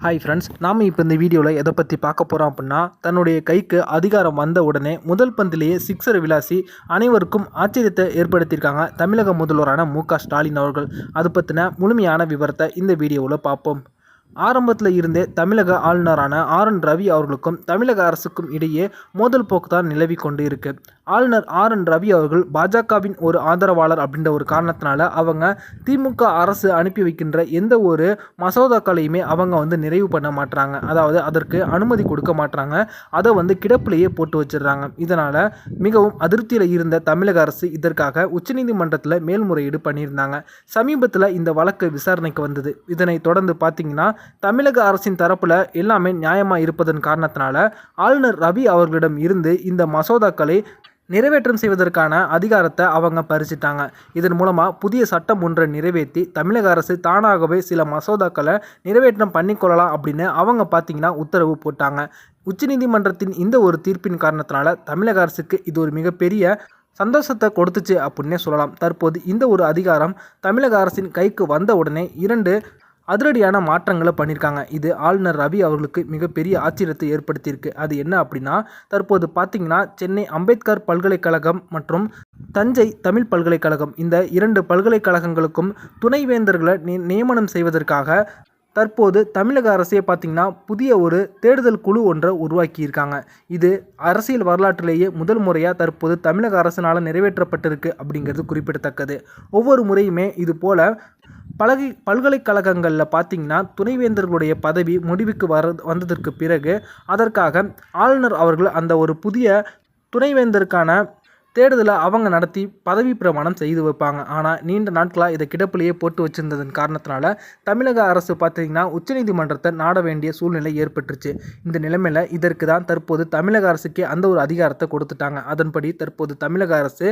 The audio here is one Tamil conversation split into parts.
ஹாய் ஃப்ரெண்ட்ஸ் நாம் இப்போ இந்த வீடியோவில் எதை பற்றி பார்க்க போகிறோம் அப்படின்னா தன்னுடைய கைக்கு அதிகாரம் வந்த உடனே முதல் பந்திலேயே சிக்ஸர் விளாசி அனைவருக்கும் ஆச்சரியத்தை ஏற்படுத்தியிருக்காங்க தமிழக முதல்வரான மு க ஸ்டாலின் அவர்கள். அது பற்றின முழுமையான விவரத்தை இந்த வீடியோவில் பார்ப்போம். ஆரம்பத்தில் இருந்தே தமிழக ஆளுநரான ஆர் என் ரவி அவர்களுக்கும் தமிழக அரசுக்கும் இடையே மோதல் போக்கு தான் நிலவி கொண்டு இருக்குது ஆளுநர் ஆர் என் ரவி அவர்கள் பாஜகவின் ஒரு ஆதரவாளர் அப்படின்ற ஒரு காரணத்தினால அவங்க திமுக அரசு அனுப்பி வைக்கின்ற எந்த ஒரு மசோதாக்களையுமே அவங்க வந்து நிறைவு பண்ண மாட்டாங்க அதாவது அதற்கு அனுமதி கொடுக்க மாட்டாங்க அதை வந்து கிடப்பிலேயே போட்டு வச்சிடுறாங்க. இதனால் மிகவும் அதிருப்தியில் இருந்த தமிழக அரசு இதற்காக உச்சநீதிமன்றத்தில் மேல்முறையீடு பண்ணியிருந்தாங்க. சமீபத்தில் இந்த வழக்கு விசாரணைக்கு வந்தது. இதனை தொடர்ந்து பார்த்தீங்கன்னா தமிழக அரசின் தரப்பில் எல்லாமே நியாயமாக இருப்பதன் காரணத்தினால ஆளுநர் ரவி அவர்களிடம் இருந்து இந்த மசோதாக்களை நிறைவேற்றம் செய்வதற்கான அதிகாரத்தை அவங்க பறிச்சிட்டாங்க. இதன் மூலமாக புதிய சட்டம் ஒன்றை நிறைவேற்றி தமிழக அரசு தானாகவே சில மசோதாக்களை நிறைவேற்றம் பண்ணிக்கொள்ளலாம் அப்படின்னு அவங்க பார்த்தீங்கன்னா உத்தரவு போட்டாங்க. உச்சநீதிமன்றத்தின் இந்த ஒரு தீர்ப்பின் காரணத்தினால தமிழக அரசுக்கு இது ஒரு மிகப்பெரிய சந்தோஷத்தை கொடுத்துச்சு அப்படின்னே சொல்லலாம். தற்போது இந்த ஒரு அதிகாரம் தமிழக அரசின் கைக்கு வந்த உடனே இரண்டு அதிரடியான மாற்றங்களை பண்ணியிருக்காங்க இது ஆளுநர் ரவி அவர்களுக்கு மிகப்பெரிய ஆச்சரியத்தை ஏற்படுத்தியிருக்கு. அது என்ன அப்படின்னா தற்போது பார்த்தீங்கன்னா சென்னை அம்பேத்கர் பல்கலைக்கழகம் மற்றும் தஞ்சை தமிழ் பல்கலைக்கழகம் இந்த இரண்டு பல்கலைக்கழகங்களுக்கும் துணைவேந்தர்களை நியமனம் செய்வதற்காக தற்போது தமிழக அரசே பார்த்திங்கன்னா புதிய ஒரு தேடுதல் குழு ஒன்றை உருவாக்கியிருக்காங்க. இது அரசியல் வரலாற்றிலேயே முதல் முறையாக தற்போது தமிழக அரசினால் நிறைவேற்றப்பட்டிருக்கு அப்படிங்கிறது குறிப்பிடத்தக்கது. ஒவ்வொரு முறையுமே இது போல் பலகை பல்கலைக்கழகங்களில் பார்த்திங்கன்னா துணைவேந்தர்களுடைய பதவி முடிவுக்கு வர வந்ததற்கு பிறகு அதற்காக ஆளுநர் அவர்கள் அந்த ஒரு புதிய துணைவேந்தருக்கான தேடுதலை அவங்க நடத்தி பதவி பிரமாணம் செய்து வைப்பாங்க. ஆனால் நீண்ட நாட்களாக இதை கிடப்பிலேயே போட்டு வச்சிருந்ததன் காரணத்தினால தமிழக அரசு பார்த்திங்கன்னா உச்சநீதிமன்றத்தை நாட வேண்டிய சூழ்நிலை ஏற்பட்டுருச்சு. இந்த நிலைமையில் இதற்கு தான் தற்போது தமிழக அரசுக்கே அந்த ஒரு அதிகாரத்தை கொடுத்துட்டாங்க. அதன்படி தற்போது தமிழக அரசு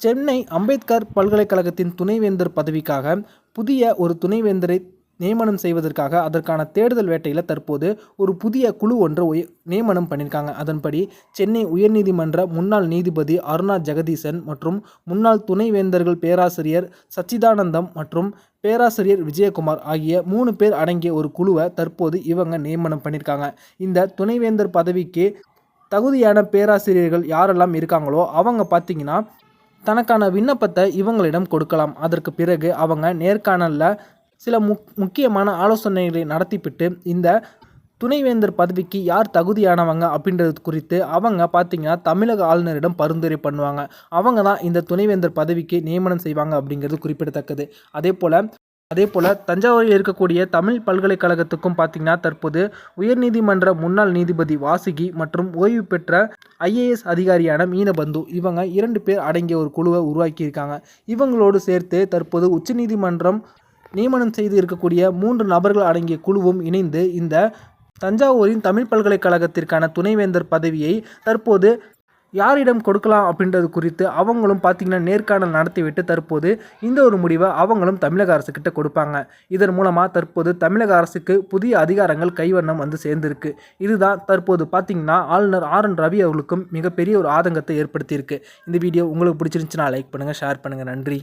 சென்னை அம்பேத்கர் பல்கலைக்கழகத்தின் துணைவேந்தர் பதவிக்காக புதிய ஒரு துணைவேந்தரை நியமனம் செய்வதற்காக அதற்கான தேடுதல் வேட்டையில் தற்போது ஒரு புதிய குழு ஒன்று உய நியமனம் பண்ணியிருக்காங்க. அதன்படி சென்னை உயர்நீதிமன்ற முன்னாள் நீதிபதி அருணா ஜெகதீசன் மற்றும் முன்னாள் துணைவேந்தர்கள் பேராசிரியர் சச்சிதானந்தம் மற்றும் பேராசிரியர் விஜயகுமார் ஆகிய மூணு பேர் அடங்கிய ஒரு குழுவை தற்போது இவங்க நியமனம் பண்ணியிருக்காங்க. இந்த துணைவேந்தர் பதவிக்கு தகுதியான பேராசிரியர்கள் யாரெல்லாம் இருக்காங்களோ அவங்க பார்த்தீங்கன்னா தனக்கான விண்ணப்பத்தை இவங்களிடம் கொடுக்கலாம். அதற்கு பிறகு அவங்க நேர்காணலில் சில முக் முக்கியமான ஆலோசனைகளை நடத்திவிட்டு இந்த துணைவேந்தர் பதவிக்கு யார் தகுதியானவங்க அப்படின்றது குறித்து அவங்க பார்த்திங்கன்னா தமிழக ஆளுநரிடம் பரிந்துரை பண்ணுவாங்க. அவங்க தான் இந்த துணைவேந்தர் பதவிக்கு நியமனம் செய்வாங்க அப்படிங்கிறது குறிப்பிடத்தக்கது. அதே போல் அதே போல் தஞ்சாவூரில் இருக்கக்கூடிய தமிழ் பல்கலைக்கழகத்துக்கும் பார்த்திங்கன்னா தற்போது உயர்நீதிமன்ற முன்னாள் நீதிபதி வாசுகி மற்றும் ஓய்வு பெற்ற ஐஏஎஸ் அதிகாரியான மீனபந்து இவங்க இரண்டு பேர் அடங்கிய ஒரு குழுவை உருவாக்கியிருக்காங்க. இவங்களோடு சேர்த்து தற்போது உச்சநீதிமன்றம் நியமனம் செய்து இருக்கக்கூடிய மூன்று நபர்கள் அடங்கிய குழுவும் இணைந்து இந்த தஞ்சாவூரின் தமிழ் பல்கலைக்கழகத்திற்கான துணைவேந்தர் பதவியை தற்போது யாரிடம் கொடுக்கலாம் அப்படின்றது குறித்து அவங்களும் பார்த்திங்கன்னா நேர்காணல் நடத்திவிட்டு தற்போது இந்த ஒரு முடிவை அவங்களும் தமிழக அரசுக்கிட்ட கொடுப்பாங்க. இதன் மூலமாக தற்போது தமிழக அரசுக்கு புதிய அதிகாரங்கள் கைவண்ணம் வந்து சேர்ந்திருக்கு. இதுதான் தற்போது பார்த்திங்கன்னா ஆளுநர் ஆர் என் ரவி அவர்களுக்கும் மிகப்பெரிய ஒரு ஆதங்கத்தை ஏற்படுத்தியிருக்கு. இந்த வீடியோ உங்களுக்கு பிடிச்சிருந்துச்சுன்னா லைக் பண்ணுங்கள் ஷேர் பண்ணுங்கள் நன்றி.